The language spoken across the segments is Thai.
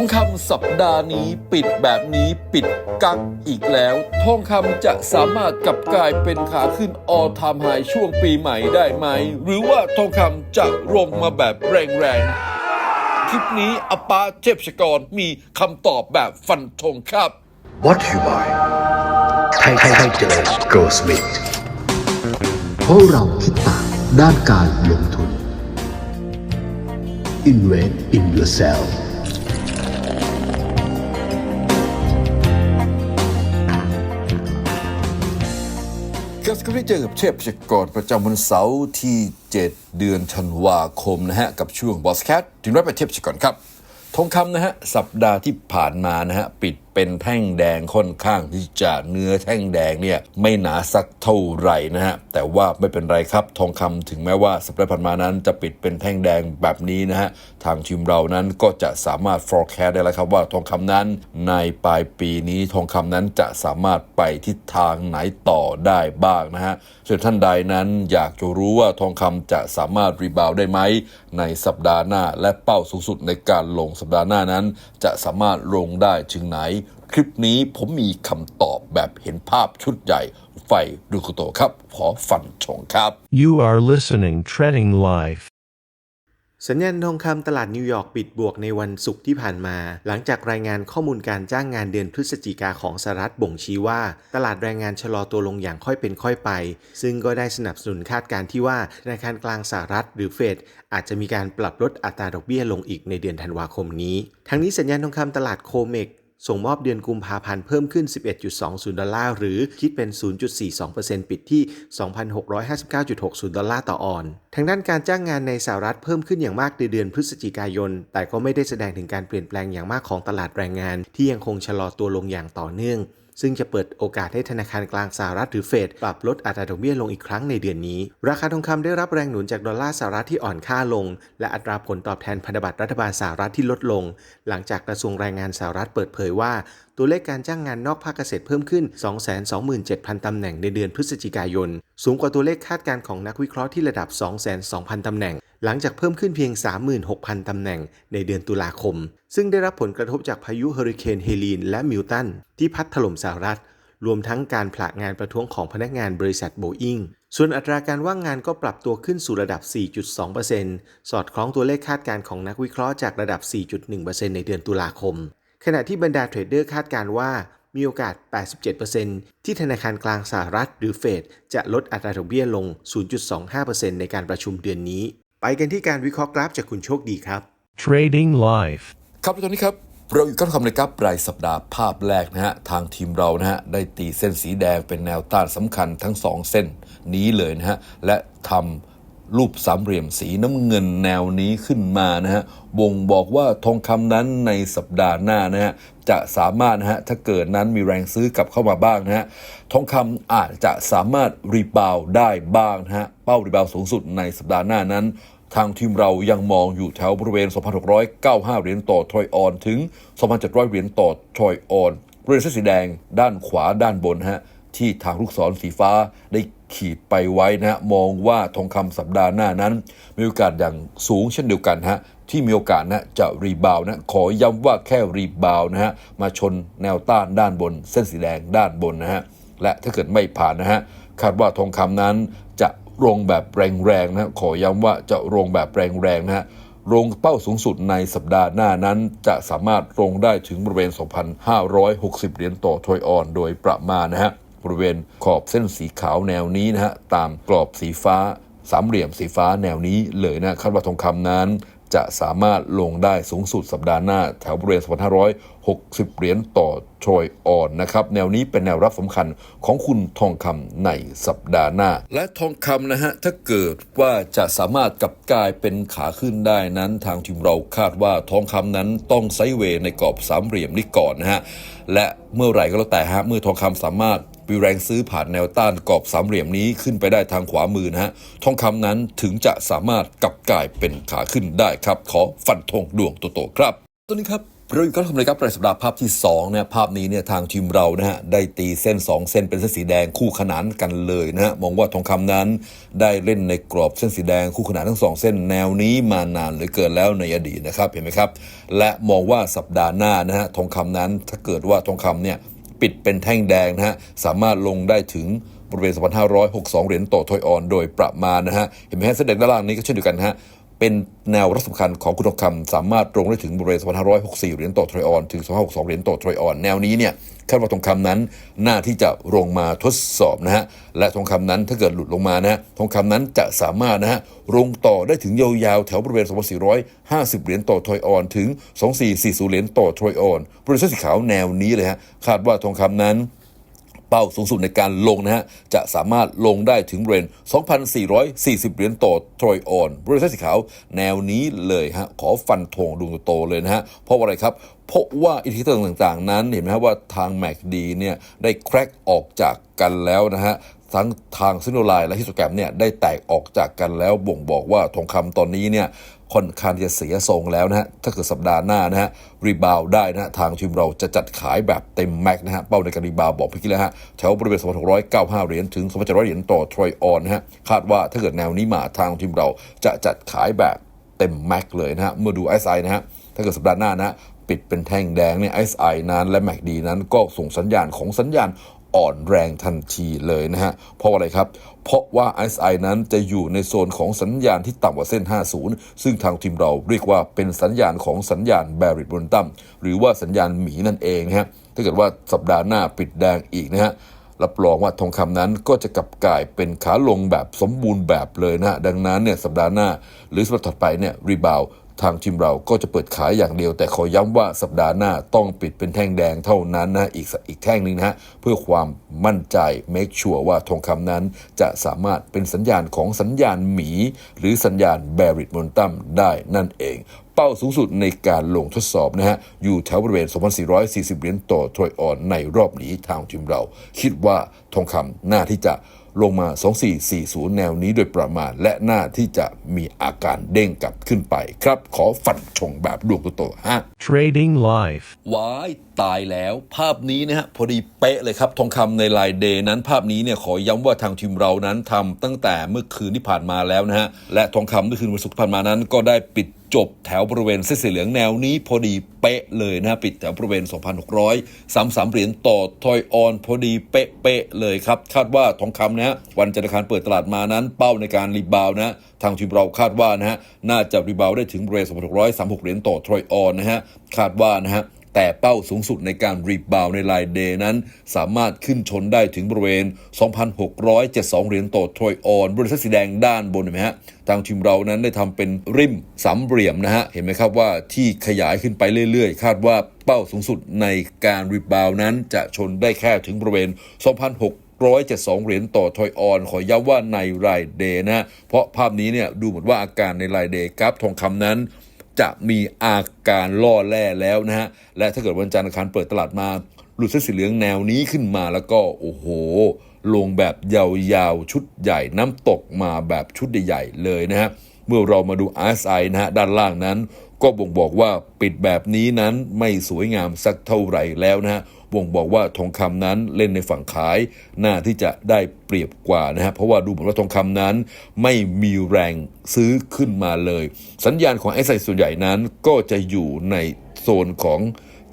ทองคำสัปดาห์นี้ปิดแบบนี้ปิดกักอีกแล้ว ทองคำจะสามารถกลับกลายเป็นขาขึ้นออทามไฮช่วงปีใหม่ได้ไหม หรือว่าทองคำจะลงมาแบบแรงๆ คลิปนี้อปาเทพชกรมีคำตอบแบบฟันธงครับ What you buy ไทยไทยเจริญ Go Smith เพราะเราคิดต่างด้านการลงทุน Invest in yourself กับก็ได้เจอกับเทพชกรประจำวันเสาร์ที่ 7 เดือนธันวาคมนะฮะ กับช่วงบอสแคทถึงร้อยไปเทพชกรครับ ทองคำนะฮะ สัปดาห์ที่ผ่านมานะฮะ ปิด เป็นแท่งแดงค่อนข้างที่จะเนื้อแท่งแดงเนี่ยไม่หนาสักเท่าไหร่นะฮะแต่ว่าไม่เป็นไรครับทองคำถึงแม้ว่าสัปดาห์ผ่านมานั้นจะปิดเป็นแท่งแดงแบบนี้นะฮะทางทีมเรานั้นก็จะสามารถ forecast ได้แล้วครับว่าทองคำนั้นในปลายปีนี้ทองคำนั้นจะสามารถไปทิศทางไหนต่อได้บ้างนะฮะส่วนท่านใดนั้นอยากจะรู้ว่าทองคำจะสามารถรีบาวได้ไหมในสัปดาห์หน้าและเป้าสูงสุดในการลงสัปดาห์หน้านั้น จะสามารถลงได้ถึงไหน คลิปนี้ผมมีคำตอบแบบเห็นภาพชุดใหญ่ไฟดูคุโตะครับ ขอฟันชงครับ You are listening Treading Life. สัญญาณทองคำตลาดนิวยอร์กปิดบวกในวันศุกร์ที่ผ่านมา หลังจากรายงานข้อมูลการจ้างงานเดือนพฤศจิกาของสหรัฐบ่งชี้ว่า ตลาดแรงงานชะลอตัวลงอย่างค่อยเป็นค่อยไป ซึ่งก็ได้สนับสนุนคาดการณ์ที่ว่าธนาคารกลางสหรัฐหรือเฟดอาจจะมีการปรับลดอัตราดอกเบี้ยลงอีกในเดือนธันวาคมนี้ ทั้งนี้สัญญาณทองคำตลาดโคเมก ส่งมอบเดือนกุมภาพันธ์เพิ่มขึ้น 11.20 ดอลลาร์ หรือคิดเป็น 0.42%ปิดที่ 2,659.60 ดอลลาร์ต่อออน ทางด้านการจ้างงานในสหรัฐเพิ่มขึ้นอย่างมากในเดือนพฤศจิกายน แต่ก็ไม่ได้แสดงถึงการเปลี่ยนแปลงอย่างมากของตลาดแรงงาน ที่ยังคงชะลอตัวลงอย่างต่อเนื่อง ซึ่งจะเปิดโอกาสให้ธนาคารกลางสหรัฐหรือเฟดปรับลดอัตราดอกเบี้ยลงอีกครั้งในเดือนนี้ ราคาทองคำได้รับแรงหนุนจากดอลลาร์สหรัฐที่อ่อนค่าลง และอัตราผลตอบแทนพันธบัตรรัฐบาลสหรัฐที่ลดลง หลังจากกระทรวงแรงงานสหรัฐเปิดเผยว่าตัวเลขการจ้างงานนอกภาคเกษตรเพิ่มขึ้น 227,000 ตำแหน่งในเดือนพฤศจิกายน สูงกว่าตัวเลขคาดการณ์ของนักวิเคราะห์ที่ระดับ 202,000 ตำแหน่ง หลังจากเพิ่มขึ้นเพียง 36,000 ตำแหน่งในเดือนตุลาคม ซึ่งได้รับผลกระทบจากพายุเฮอริเคนเฮลีนและมิลตันที่พัดถล่มสหรัฐ รวมทั้งการผละงานประท้วงของพนักงานบริษัทโบอิงส่วนอัตราการว่างงานก็ปรับตัวขึ้นสู่ระดับ 4.2%สอดคล้องตัวเลขคาดการณ์ของนักวิเคราะห์จากระดับ 4.1%ในเดือนตุลาคม ขณะที่บรรดาเทรดเดอร์คาดการณ์ว่ามีโอกาส 87%ที่ธนาคารกลางสหรัฐหรือเฟดจะลดอัตราดอกเบี้ยลง 0.25%ในการประชุมเดือนนี้ ไปกันที่การวิเคราะห์กราฟจากคุณโชคดีครับ Trading Life. ครับตอนนี้ครับ เราอยู่กันคำในกราฟรายสัปดาห์ภาพแรกนะฮะ ทางทีมเรานะฮะ ได้ตีเส้นสีแดงเป็นแนวต้านสำคัญทั้ง 2 เส้นนี้เลยนะฮะ และทำ รูปสามเหลี่ยมสีน้ำเงินแนวนี้ขึ้นมานะฮะบ่งบอกว่าทองคำนั้นในสัปดาห์หน้านะฮะจะสามารถนะฮะถ้าเกิดนั้นมีแรงซื้อกลับเข้ามาบ้างนะฮะทองคำอาจจะสามารถรีบาวได้บ้างนะฮะเป้ารีบาวสูงสุดในสัปดาห์หน้านั้นทางทีมเรายังมองอยู่แถวบริเวณ 2,695 เหรียญต่อทรอยออนถึง 2,700 เหรียญต่อทรอยออนบริเวณเส้นสีแดงด้านขวาด้านบนฮะที่ทางลูกศรสีฟ้าได้ ขีดไปไว้นะฮะมองว่าทองคำสัปดาห์หน้านั้น มีโอกาสอย่างสูงเช่นเดียวกันฮะที่มีโอกาสนะจะรีบาวนะขอย้ำว่าแค่รีบาวนะฮะมาชนแนวต้านด้านบน เส้นสีแดงด้านบนนะฮะและถ้าเกิดไม่ผ่านนะฮะคาดว่าทองคำนั้นจะลงแบบแรงๆนะขอย้ำว่าจะลงแบบแรงๆนะฮะลงเป้าสูงสุดในสัปดาห์หน้านั้น จะสามารถลงได้ถึงบริเวณ 2,560 เหรียญต่อทอยออนโดยประมาณนะฮะ บริเวณขอบเส้นสีขาวแนวนี้นะฮะตามกรอบสีฟ้าสามเหลี่ยมสีฟ้าแนวนี้เลยนะคาดว่าทองคำนั้น จะสามารถลงได้สูงสุดสัปดาห์หน้า แถวบริเวณ2,560 เหรียญต่อทรอยออนนะครับ แนวนี้เป็นแนวรับสำคัญของคุณทองคำในสัปดาห์หน้า และทองคำนะฮะ ถ้าเกิดว่าจะสามารถกลับกลายเป็นขาขึ้นได้นั้น ทางทีมเราคาดว่าทองคำนั้นต้องไซเวในกรอบสามเหลี่ยมนี้ก่อนนะฮะ และเมื่อไหร่ก็แล้วแต่ฮะเมื่อทองคำสามารถ มีแรงซื้อผ่านแนวต้านกรอบสามเหลี่ยมนี้ขึ้นไปได้ทางขวามือนะฮะ ทองคำนั้นถึงจะสามารถกลับกลายเป็นขาขึ้นได้ครับ ขอฟันธงดวงโตๆครับตัวนี้ครับเราอยู่กันทำเลยครับรายสัปดาห์ภาพที่2เนี่ยภาพนี้เนี่ยทางทีมเรานะฮะได้ตีเส้น 2 เส้นเป็นเส้นสีแดงคู่ขนานกันเลยนะฮะมองว่าทองคำนั้น ได้เล่นในกรอบเส้นสีแดงคู่ขนานทั้งสองเส้นแนวนี้มานานหลือเกินแล้วในอดีตนะครับเห็นไหมครับ และมองว่าสัปดาห์หน้านะฮะทองคำนั้นถ้าเกิดว่าทองคำเนี่ย ปิดเป็นแท่งแดงนะฮะสามารถลงได้ถึงบริเวณ 2,562 เหรียญต่อทอยออน โดยประมาณนะฮะเห็นไหมฮะเส้นแดงด้านล่างนี้ก็เช่นเดียวกันฮะ เป็นแนวรับสำคัญของคุณทองคำสามารถลงได้ถึงบริเวณ2,564 เหรียญต่อทรอยออนถึง2,562 เหรียญต่อทรอยออน แนวนี้เนี่ยคาดว่าทองคำนั้นน่าที่จะลงมาทดสอบนะฮะและทองคำนั้นถ้าเกิดหลุดลงมานะฮะทองคำนั้นจะสามารถนะฮะลงต่อได้ถึงยาวๆแถวบริเวณ 2,450 เหรียญต่อทรอยออนถึง 2,440 เหรียญต่อทรอยออนบริเวณเส้นสีขาวแนวนี้เลยฮะคาดว่าทองคำนั้น เป้าสูงสุดในการลงนะฮะ จะสามารถลงได้ถึงเรน 2,440 เหรียญต่อทรอยออนบริษัทสีขาวแนวนี้เลยฮะ ขอฟันธงดวงโตเลยนะฮะ เพราะอะไรครับ เพราะว่าอิทธิพลต่างๆ นั้นเห็นไหมครับว่าทางแมกดีเนี่ยได้แครกออกจากกันแล้วนะฮะ ทั้งทางซิโนไลน์และฮิสโตแกรมเนี่ยได้แตกออกจากกันแล้วบ่งบอกว่าทองคำตอนนี้เนี่ยค่อนข้างจะเสียทรงแล้วนะฮะ ถ้าเกิดสัปดาห์หน้านะฮะ รีบาวได้นะฮะ ทางทีมเราจะจัดขายแบบเต็มแม็กนะฮะ เป้าในการรีบาวบอกพี่กี้แล้วฮะ แถวบริเวณ 2,695 เหรียญถึง 2,700 เหรียญต่อทรอยออนนะฮะ คาดว่าถ้าเกิดแนวนี้มาทางทีมเราจะจัดขายแบบเต็มแม็กเลยนะฮะ เมื่อดู SI นะฮะ ถ้าเกิดสัปดาห์หน้านะฮะปิดเป็นแท่งแดงเนี่ย SI นั้นและ MACD นั้นก็ส่งสัญญาณของสัญญาณ อ่อนแรงทันทีเลยนะฮะ เพราะอะไรครับ เพราะว่า SI นั้นจะอยู่ในโซนของสัญญาณที่ต่ำกว่าเส้น 50 ซึ่งทางทีมเราเรียกว่าเป็นสัญญาณของสัญญาณ Barrett Momentum หรือว่าสัญญาณหมีนั่นเองนะฮะ ถ้าเกิดว่าสัปดาห์หน้าปิดแดงอีกนะฮะรับรองว่าทองคำนั้นก็จะกลับกลายเป็นขาลงแบบสมบูรณ์แบบเลยนะ ดังนั้นเนี่ยสัปดาห์หน้า หรือสัปดาห์ถัดไปเนี่ยรีบาว ทางทีมเราก็จะเปิดขายอย่างเดียว แต่ขอย้ำว่าสัปดาห์หน้าต้องปิดเป็นแท่งแดงเท่านั้นนะอีกอีกแท่งหนึ่งนะฮะเพื่อความมั่นใจ make sure ว่าทองคำนั้นจะสามารถเป็นสัญญาณของสัญญาณหมี หรือสัญญาณ Barrett Momentum ได้นั่นเองเป้าสูงสุดในการลงทดสอบนะฮะ อยู่แถวบริเวณ 2,440 เหรียญต่อทรอยออนในรอบนี้ทางทีมเรา คิดว่าทองคำน่าที่จะลงมา 2440 แนวนี้โดยประมาณ และน่าที่จะมีอาการเด้งกลับขึ้นไปครับ ขอฝันชงแบบดวงโตๆฮะ Trading Life. ว้ายตายแล้วภาพนี้นะฮะพอดีเป๊ะเลยครับ ทองคำในลายเดย์นั้นภาพนี้เนี่ยขอย้ำว่าทางทีมเรานั้นทำตั้งแต่เมื่อคืนที่ผ่านมาแล้วนะฮะและทองคำเมื่อคืนวันศุกร์ที่ผ่านมานั้นก็ได้ปิดจบแถวบริเวณเส้นสีเหลืองแนวนี้พอดีเป๊ะเลยนะปิดแถวบริเวณ 2,600 33 เหรียญต่อทอยออนพอดีเป๊ะๆเลยครับ คาดว่าทองคำนะฮะวันจันทร์คารเปิดตลาดมานั้น เป้าในการรีบาวด์นะทางทีมเราคาดว่านะฮะน่าจะรีบาวด์ได้ถึงบริเวณ 2,636 เหรียญต่อทอยออนนะฮะคาดว่านะฮะ แต่เป้าสูงสุดในการรีบาวในลายเดย์นั้น สามารถขึ้นชนได้ถึงบริเวณ 2,672 เหรียญต่อทรอยออน บริษัทสีแดงด้านบนเห็นไหมฮะทางทีมเรานั้นได้ทำเป็นริมสามเหลี่ยมนะฮะ เห็นไหมครับว่าที่ขยายขึ้นไปเรื่อยๆ คาดว่าเป้าสูงสุดในการรีบาวนั้นจะชนได้แค่ถึงบริเวณ 2,600 172 เหรียญต่อทอยออน ขอย้ำว่าในรายเดย์นะฮะเพราะภาพนี้เนี่ยดูเหมือนว่าอาการในรายเดย์กราฟทองคำนั้น จะมีอาการล่อแร่แล้วนะฮะ และถ้าเกิดวันจันทร์อาคารเปิดตลาดมา หลุดเส้นสีเหลืองแนวนี้ขึ้นมาแล้วก็โอ้โห ลงแบบยาวๆ ชุดใหญ่น้ำตกมาแบบชุดใหญ่ๆเลยนะฮะ เมื่อเรามาดู RSI นะฮะด้านล่างนั้น ก็บ่งบอกว่าปิดแบบนี้นั้นไม่สวยงามสักเท่าไหร่แล้วนะฮะบ่งบอกว่าทองคำนั้นเล่นในฝั่งขายน่าที่จะได้เปรียบกว่านะฮะเพราะว่าดูเหมือนว่าทองคำนั้น ไม่มีแรงซื้อขึ้นมาเลย สัญญาณของไอซ์ไซส่วนใหญ่นั้นก็จะอยู่ในโซนของ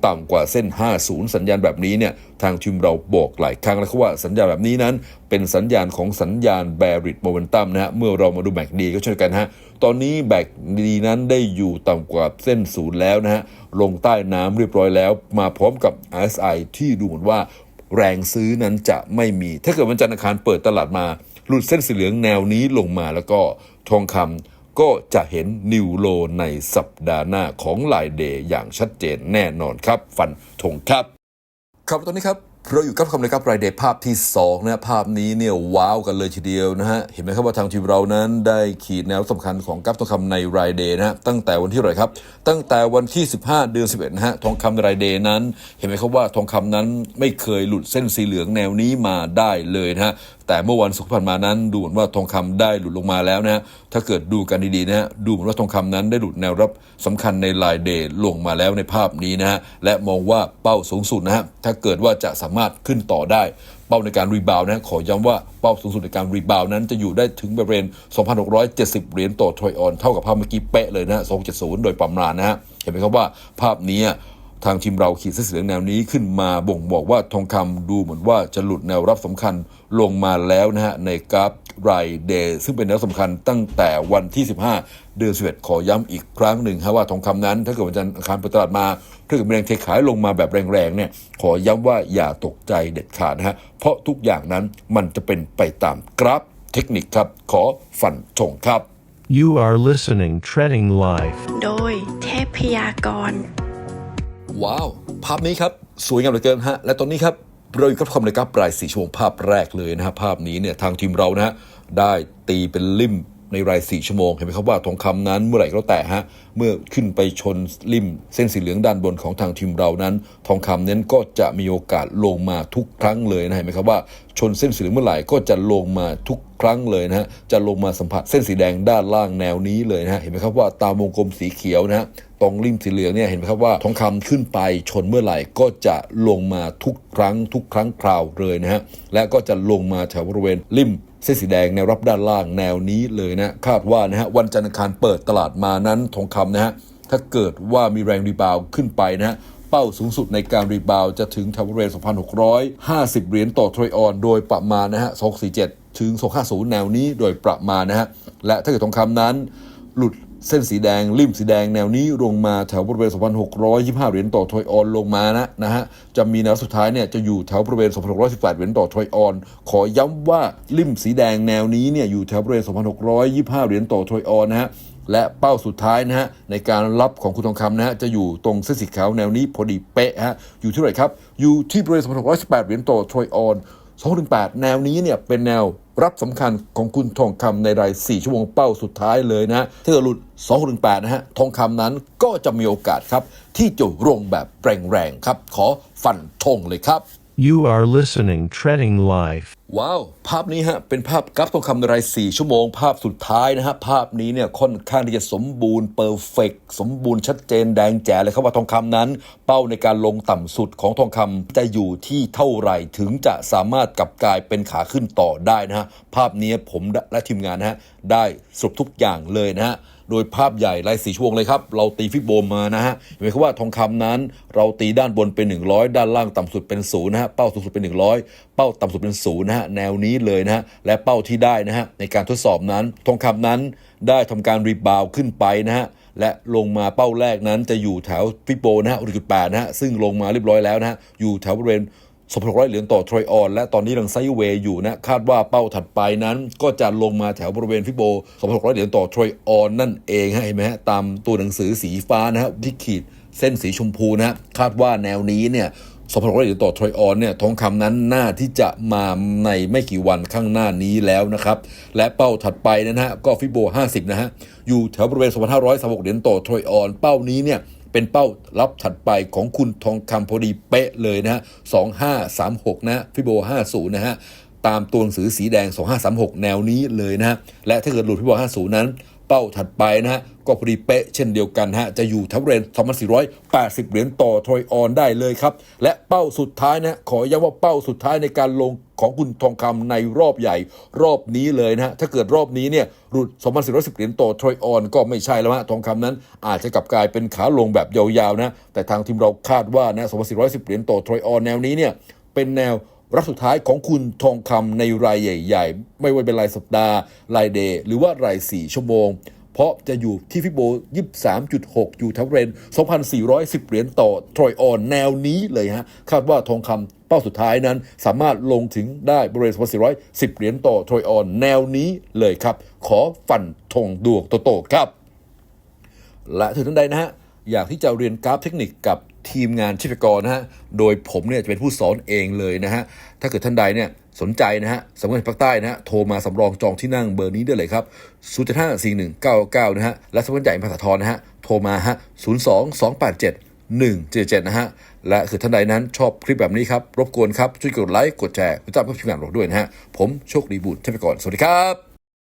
ต่ำกว่าเส้น 50 สัญญาณแบบนี้เนี่ยทางทีมเราบอกหลายครั้งแล้วว่าสัญญาณแบบนี้นั้น เป็นสัญญาณของสัญญาณ Barrett Momentum นะฮะเมื่อเรามาดูแบกดีก็เช่นกันฮะตอนนี้แบกดีนั้นได้อยู่ต่ำกว่าเส้นศูนย์แล้วนะฮะลงใต้น้ำเรียบร้อยแล้ว มาพร้อมกับ RSI ที่ดูเหมือนว่าแรงซื้อนั้นจะไม่มี ถ้าเกิดวันจันทร์อังคารเปิดตลาดมา หลุดเส้นสีเหลืองแนวนี้ลงมาแล้วก็ทองคำ ก็จะเห็นนิวโลในสัปดาห์หน้าของลายเดย์อย่างชัดเจนแน่นอนครับ ฟันธงครับ ครับตอนนี้ครับ เราอยู่กับคำเลยครับรายเดย์ภาพที่2นะฮะภาพนี้เนี่ยว้าวกันเลยทีเดียวนะฮะ เห็นไหมครับว่าทางทีมเรานั้นได้ขีดแนวสำคัญของกราฟทองคำในรายเดย์นะฮะตั้งแต่วันที่เท่าไรครับ ตั้งแต่วันที่ 15 เดือน 11 นะฮะทองคำรายเดย์นั้น เห็นไหมครับว่าทองคำนั้นไม่เคยหลุดเส้นสีเหลืองแนวนี้มาได้เลยนะฮะแต่เมื่อวันศุกร์ผ่านมานั้น ดูเหมือนว่าทองคำได้หลุดลงมาแล้วนะฮะถ้าเกิดดูกันดีๆนะฮะดูเหมือนว่าทองคำนั้นได้หลุดแนวรับสำคัญในลายเดย์ลงมาแล้วในภาพนี้นะฮะและมองว่าเป้าสูงสุดนะฮะถ้าเกิดว่าจะสามารถขึ้นต่อได้เป้าในการรีบาวด์นะขอย้ำว่าเป้าสูงสุดในการรีบาวด์นั้นจะอยู่ได้ถึงบริเวณ 2,670 เหรียญต่อทรอยออน เท่ากับภาพเมื่อกี้เป๊ะเลยนะฮะ270 โดยประมาณนะฮะ เห็นไหมครับว่าภาพนี้ ทางทีมเราขีดเส้นสีเหลืองแนวนี้ขึ้นมาบ่งบอกว่าทองคำดูเหมือนว่าจะหลุดแนวรับสำคัญลงมาแล้วนะฮะในกราฟรายเดย์ซึ่งเป็นแนวสำคัญตั้งแต่วันที่ 15 เดือน11ขอย้ำอีกครั้งหนึ่งฮะว่าทองคำนั้น ถ้าเกิดวันจันทร์อังคารเปิดตลาดมาถ้าเกิดมีแรงเทขายลงมาแบบแรงๆเนี่ยขอย้ำว่าอย่าตกใจเด็ดขาดนะฮะเพราะทุกอย่างนั้นมันจะเป็นไปตามกราฟเทคนิคครับขอฝันธงครับ You are listening Treading Life. โดยเทพยากร ว้าว ภาพนี้ครับ สวยงามเหลือเกินฮะ และตอนนี้ครับเราอยู่กับคอมเลยครับปลายสีชั่วโมงภาพแรกเลยนะฮะภาพนี้เนี่ยทางทีมเรานะฮะได้ตีเป็นลิ่มในรายสี่ชั่วโมงเห็นไหมครับว่าทองคำนั้นเมื่อไหร่ก็แต่ฮะเมื่อขึ้นไปชนลิ่มเส้นสีเหลืองด้านบนของทางทีมเรานั้น ทองคำนั้นก็จะมีโอกาสลงมาทุกครั้งเลยนะเห็นไหมครับว่าชนเส้นสีเหลืองเมื่อไหร่ก็จะลงมาทุกครั้งเลยนะฮะจะลงมาสัมผัสเส้นสีแดงด้านล่างแนวนี้เลยนะฮะเห็นไหมครับว่าตามวงกลมสีเขียวนะฮะ ตรงริมสีเหลืองเนี่ยเห็นไหมครับว่าทองคำขึ้นไปชนเมื่อไหร่ก็จะลงมาทุกครั้งทุกครั้งคราวเลยนะฮะและก็จะลงมาแถวบริเวณริมเส้นสีแดงแนวรับด้านล่างแนวนี้เลยนะคาดว่านะฮะวันจันทร์อังคารเปิดตลาดมานั้นทองคำนะฮะถ้าเกิดว่ามีแรงรีบาวขึ้นไปนะฮะเป้าสูงสุดในการรีบาวจะถึงแถวบริเวณ2,650 เหรียญต่อทรอยออนโดยประมาณนะฮะ247 ถึง 250 แนวนี้โดยประมาณนะฮะและถ้าเกิดทองคำนั้นหลุด เส้นสีแดงริมสีแดงแนวนี้ลงมาแถวบริเวณ 2,625 เหรียญต่อทอยออนลงมานะนะฮะจะมีแนวสุดท้ายเนี่ยจะอยู่แถวบริเวณ 2,618 เหรียญต่อทอยออน ขอย้ำว่าริมสีแดงแนวนี้เนี่ยอยู่แถวบริเวณ 2,625 เหรียญต่อทอยออนนะฮะและเป้าสุดท้ายนะฮะในการรับของคุณทองคำนะฮะจะอยู่ตรงเส้นสีขาวแนวนี้พอดีเป๊ะฮะอยู่ที่ไหร่ครับอยู่ที่บริเวณ 2,618 เหรียญต่อทอยออน2-8แนวนี้เนี่ยเป็นแนว รับสำคัญของคุณทองคำในราย 4 ชั่วโมงเป้าสุดท้ายเลยนะถ้าเกิดหลุด2-8นะฮะ ทองคำนั้นก็จะมีโอกาสครับ ที่จะลงแบบแรงๆครับ ขอฟันธงเลยครับ You are listening Treading Life. ว้าว ภาพนี้ฮะ เป็นภาพกราฟทองคำในราย 4 ชั่วโมง ภาพสุดท้ายนะฮะ ภาพนี้เนี่ยค่อนข้างที่จะสมบูรณ์เปอร์เฟกสมบูรณ์ชัดเจนแดงแจ๋เลยครับว่าทองคำนั้น เป้าในการลงต่ำสุดของทองคำจะอยู่ที่เท่าไหร่ถึงจะสามารถกลับกลายเป็นขาขึ้นต่อได้นะฮะ ภาพนี้ผมและทีมงานนะฮะ ได้สรุปทุกอย่างเลยนะฮะโดยภาพใหญ่รายสีช่วงเลยครับ เราตีฟิบโบมานะฮะห็นไหมครับว่าทองคำนั้น เราตีด้านบนเป็น 100 ด้านล่างต่ำสุดเป็นศูนย์นะฮะเป้าสูงสุดเป็น 100 เป้าต่ำสุดเป็นศูนย์นะฮะแนวนี้เลยนะฮะและเป้าที่ได้นะฮะในการทดสอบนั้น ทองคำนั้นได้ทำการรีบาวขึ้นไปนะฮะและลงมาเป้าแรกนั้นจะอยู่แถวฟิโบนะฮะ1.8นะฮะซึ่งลงมาเรียบร้อยแล้วนะฮะอยู่แถวบริเวณ2,600เหรียญต่อทรอยออนและตอนนี้กำลังไซด์เวย์อยู่นะ คาดว่าเป้าถัดไปนั้น ก็จะลงมาแถวบริเวณฟิโบ2,600เหรียญต่อทรอยออนนั่นเองฮะเห็นไหมฮะตามตัวหนังสือสีฟ้านะฮะที่ขีดเส้นสีชมพูนะฮะคาดว่าแนวนี้เนี่ย 2,600เหรียญต่อทรอยออนเนี่ยทองคำนั้นน่าที่จะมาในไม่กี่วันข้างหน้านี้แล้วนะครับ และเป้าถัดไปนะฮะก็ฟิโบ 50 นะฮะ อยู่แถวบริเวณ 2,536เหรียญต่อทรอยออน เป้านี้เนี่ยเป็นเป้ารับถัดไปของคุณทองคำพอดีเป๊ะเลยนะฮะ 2536 นะฟิโบ 50 นะฮะ ตามตัวหนังสือสีแดง 2536 แนวนี้เลยนะฮะ และถ้าเกิดหลุดฟิโบ 50 นั้น เป้าถัดไปนะฮะ ก็พอดีเป๊ะเช่นเดียวกันฮะ จะอยู่ทั้งเรน2,480 เหรียญต่อทรอยออนได้เลยครับ และเป้าสุดท้ายนะขอย้ำว่าเป้าสุดท้ายในการลงของคุณทองคำในรอบใหญ่รอบนี้เลยนะฮะ ถ้าเกิดรอบนี้เนี่ยหลุด2,410 เหรียญต่อทรอยออนก็ไม่ใช่แล้วฮะทองคำนั้นอาจจะกลับกลายเป็นขาลงแบบยาวๆนะ แต่ทางทีมเราคาดว่านะ2,410 เหรียญต่อทรอยออนแนวนี้เนี่ยเป็นแนว รับสุดท้ายของคุณทองคำในรายใหญ่ ๆ ไม่ว่าเป็นรายสัปดาห์ รายเดย์หรือว่าราย 4 ชั่วโมง เพราะจะอยู่ที่ฟิโบ 23.6 อยู่ทั้งเรน 2,410 เหรียญต่อทรอยออนแนวนี้เลยฮะ คาดว่าทองคำเป้าสุดท้ายนั้น สามารถลงถึงได้บริเวณ 2,410 เหรียญต่อทรอยออนแนวนี้เลยครับ ขอฟันธงดวงโตๆครับ และถึงท่านใดนะฮะอยากที่จะเรียนกราฟเทคนิคกับ ทีมงานชิพกรนะฮะ โดยผมเนี่ยจะเป็นผู้สอนเองเลยนะฮะ ถ้าเกิดท่านใดเนี่ยสนใจนะฮะสำนักงานภาคใต้นะฮะ โทรมาสำรองจองที่นั่งเบอร์นี้ได้เลยครับ0 5 4 1 9 9 นะฮะ และสำนักงานใหญ่ภาษาทรนะฮะ โทรมาฮะ 0 2 2 8 7 177 นะฮะ และคือท่านใดนั้นชอบคลิปแบบนี้ครับ รบกวนครับ ช่วยกดไลค์ กดแชร์กดติดตามเพื่อพิมงานเราด้วยนะฮะ ผมโชคดีบุญเทพกรสวัสดีครับ